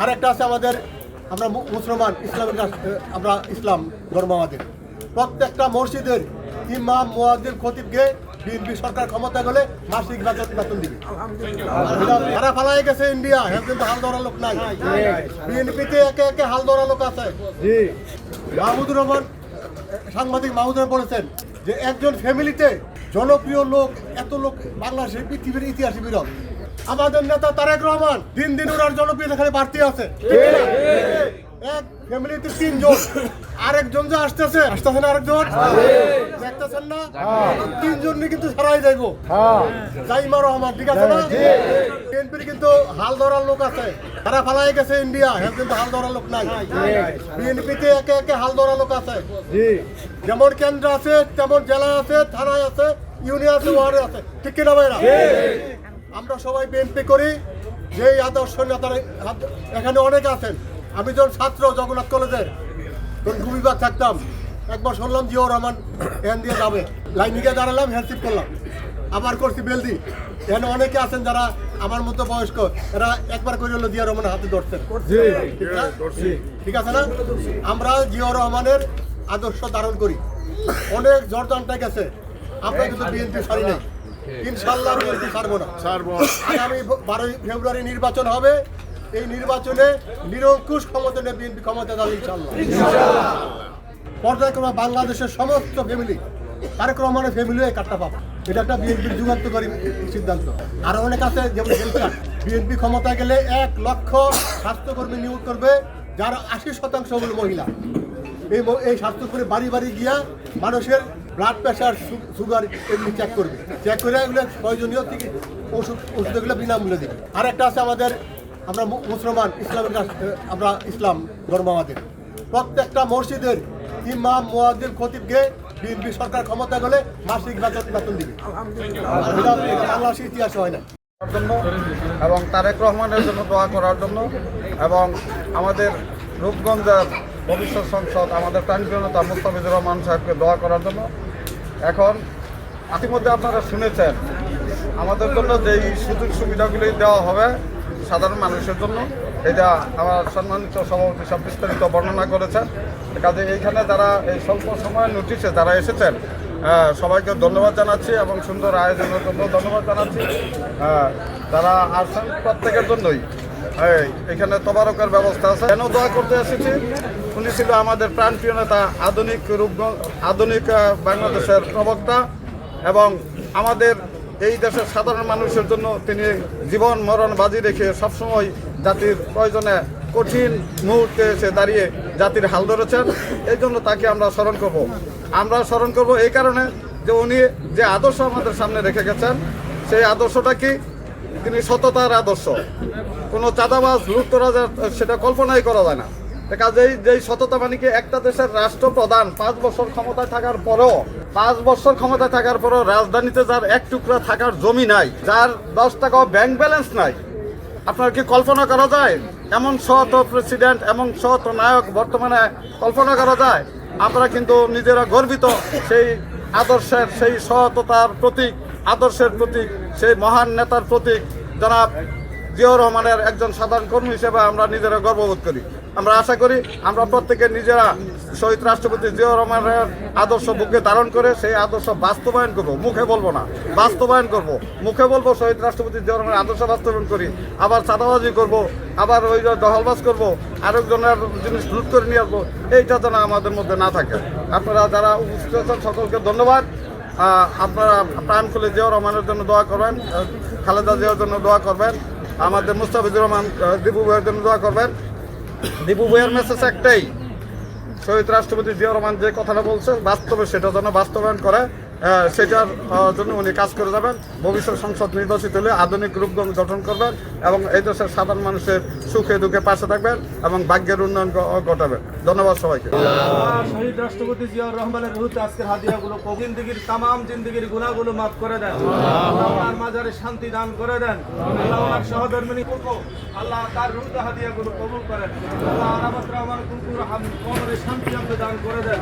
আর একটা আছে আমাদের আমরা মুসলমান ইসলামিক রাষ্ট্র আমরা ইসলাম ধর্ম আমাদের। প্রত্যেকটা মসজিদের ইমাম মুয়াদ্দিন খতিবকে বিএনপি সরকার ক্ষমতা গেলে মাসিক বেতন বেতন দিবে। তারা ফালাই গেছে ইন্ডিয়া হ্যাঁ কিন্তু হাল ধরা লোক নাই। বিএনপিতে একে একে হাল ধরা লোক আছে। মাহমুদুর রহমান সাংবাদিক মাহমুদুর রহমান বলেছেন যে একজন ফ্যামিলিতে জনপ্রিয় লোক এত লোক বাংলাদেশের পৃথিবীর ইতিহাসে বিরল। আমাদের নেতা তারেক রহমান দিন দিন ওনার জনপ্রিয়তা খালি বাড়তে আছে। এক ফ্যামিলিতে তিনজন। আরেকজন যে আসতেছে আসতেছে না আরেকজন? দেখতেছেন না? তিনজন নিয়ে কিন্তু সারাই যাইব। জাইমা রহমান ঠিক আছে না? বিএনপির কিন্তু হাল ধরার লোক আছে। তারা ফালাই গেছে ইন্ডিয়া হ্যাঁ কিন্তু হাল ধরার লোক নাই। বিএনপিতে একে একে হাল ধরা লোক আছে। যেমন কেন্দ্র আছে তেমন জেলা আছে থানায় আছে ইউনিয়ন আছে ওয়ার্ডে আছে। ঠিক কিনা ভাইরা? আমরা সবাই বিএনপি করি যেই আদর্শ নেতারা এখানে অনেক আছেন। আমি যখন ছাত্র জগন্নাথ কলেজের তখন থাকতাম একবার শুনলাম জিয়াউর রহমান এখান দিয়ে যাবে। লাইনে গিয়ে দাঁড়ালাম হেলসিপ করলাম। আবার করছি বেলদি। এখানে অনেকে আছেন যারা আমার মতো বয়স্ক এরা একবার করে হলো জিয়া রহমানের হাতে ধরছেন। ঠিক আছে? না? আমরা জিয়াউর রহমানের আদর্শ ধারণ করি। অনেক জর্দানটা গেছে। আমরা কিন্তু বিএনপি সারি নাই। ইনশাল্লাহ ছাড়বো না। আগামী বারোই ফেব্রুয়ারি নির্বাচন হবে। এই নির্বাচনে নিরঙ্কুশ ক্ষমতা নিয়ে বিএনপি ক্ষমতা ইনশাল্লাহ পর্যায়ক্রমে বাংলাদেশের সমস্ত ফ্যামিলি তারেক রহমানের ফ্যামিলি এই কার্ডটা পাবে। এটা একটা বিএনপির যুগান্তকারী সিদ্ধান্ত। আর অনেক আছে যেমন হেলথ কার্ড বিএনপি ক্ষমতায় গেলে এক লক্ষ স্বাস্থ্যকর্মী নিয়োগ করবে যার আশি শতাংশ হল মহিলা। এই এই স্বাস্থ্যকর্মী বাড়ি বাড়ি গিয়া মানুষের ব্লাড প্রেশার সুগার এমনি চেক করবে। চেক করে এগুলো প্রয়োজনীয় থেকে ওষুধ ওষুধগুলো বিনামূল্যে দেবে। আর একটা আছে আমাদের, আমরা মুসলমান ইসলামিক রাষ্ট্র আমরা ইসলাম ধর্ম আমাদের। প্রত্যেকটা মসজিদের ইমাম মুয়াদ্দিন খতিবকে বিএনপি সরকার ক্ষমতা গেলে মাসিক বেতন বেতন দিবে। বাংলাদেশের ইতিহাসে হয় না। জন্য এবং তারেক রহমানের জন্য দোয়া করার জন্য এবং আমাদের রূপগঞ্জের ভবিষ্যৎ সংসদ, আমাদের প্রাণপ্রিয় নেতা মুস্তাফিজুর রহমান সাহেবকে দোয়া করার জন্য এখন ইতিমধ্যে আপনারা শুনেছেন, আমাদের জন্য যেই সুযোগ সুবিধাগুলি দেওয়া হবে সাধারণ মানুষের জন্য, এটা আমার সম্মানিত সভাপতি সব বিস্তারিত বর্ণনা করেছেন। কাজে এইখানে যারা এই স্বল্প সময়ের নোটিশে যারা এসেছেন সবাইকে ধন্যবাদ জানাচ্ছি এবং সুন্দর আয়োজনের জন্য ধন্যবাদ জানাচ্ছি। যারা আসছেন প্রত্যেকের জন্যই। এই, এখানে তবারকের ব্যবস্থা আছে। কেন দোয়া করতে এসেছি? উনি ছিল আমাদের প্রাণপ্রিয় নেতা আধুনিক রূপ আধুনিক বাংলাদেশের প্রবক্তা এবং আমাদের এই দেশের সাধারণ মানুষের জন্য তিনি জীবন মরণ বাজি রেখে সবসময় জাতির প্রয়োজনে কঠিন মুহূর্তে এসে দাঁড়িয়ে জাতির হাল ধরেছেন। এই জন্য তাকে আমরা স্মরণ করব। আমরা স্মরণ করব এই কারণে যে উনি যে আদর্শ আমাদের সামনে রেখে গেছেন সেই আদর্শটা কি? তিনি সততার আদর্শ। কোনো চাঁদাবাজ লুপ্তরাজার সেটা কল্পনাই করা যায় না। কাজেই যেই সততা মানে কি, একটা দেশের রাষ্ট্রপ্রধান পাঁচ বছর ক্ষমতায় থাকার পরও, পাঁচ বছর ক্ষমতায় থাকার পরও রাজধানীতে যার এক টুকরা থাকার জমি নাই, যার দশ টাকাও ব্যাংক ব্যালেন্স নাই, আপনার কি কল্পনা করা যায়? এমন সৎ প্রেসিডেন্ট এমন সৎ নায়ক বর্তমানে কল্পনা করা যায়? আমরা কিন্তু নিজেরা গর্বিত সেই আদর্শের, সেই সততার প্রতীক, আদর্শের প্রতীক, সেই মহান নেতার প্রতীক জনাব জিয়াউর রহমানের একজন সাধারণ কর্মী হিসেবে আমরা নিজেরা গর্ববোধ করি। আমরা আশা করি আমরা প্রত্যেকে নিজেরা শহীদ রাষ্ট্রপতি জিয়াউর রহমানের আদর্শ বুকে ধারণ করে সেই আদর্শ বাস্তবায়ন করব। মুখে বলব না, বাস্তবায়ন করব। মুখে বলব শহীদ রাষ্ট্রপতি জিয়াউর রহমানের আদর্শ বাস্তবায়ন করি। আবার চাঁদাবাজি করব, আবার ওই যে দখলবাজ করব, আরেকজনের জিনিস লুট করে নিয়ে আসব। এইটা যেন আমাদের মধ্যে না থাকে। আপনারা যারা উপস্থিত আছেন সকলকে ধন্যবাদ। আপনারা প্রাণ খুলে জিয়া রহমানের জন্য দোয়া করবেন খালেদা জিয়ার জন্য দোয়া করবেন, আমাদের মুস্তাফিজুর রহমান দীপু ভাইয়ের জন্য দোয়া করবেন। দীপু ভাইয়ের মেসেজ একটাই, শহীদ রাষ্ট্রপতি জিয়া রহমান যে কথাটা বলছে বাস্তবে সেটা যেন বাস্তবায়ন করে। সেটার জন্য উনি কাজ করে যাবেন। ভবিষ্যৎ সংসদ নির্বাচিত হলে আধুনিক রূপগঞ্জ গঠন করবেন এবং এই দেশের সাধারণ মানুষের সুখে দুঃখে পাশে থাকবেন এবং ভাগ্যের উন্নয়ন ঘটাবেন। ধন্যবাদ সবাইকে। শহীদ রাষ্ট্রপতি জিয়াউর রহমানের রুহুতে আজকের হাদিয়াগুলো কবিন দিগির তামাম জিন্দিগির গুণাগুলো মাফ করে দেন। আল্লাহ মাজারে শান্তি দান করে দেন। আল্লাহ ওনার সহধর্মিনী করব আল্লাহ তার রুহুতে হাদিয়াগুলো কবুল করেন। আল্লাহ আরামত রহমান কুকুর শান্তি আপনি দান করে দেন।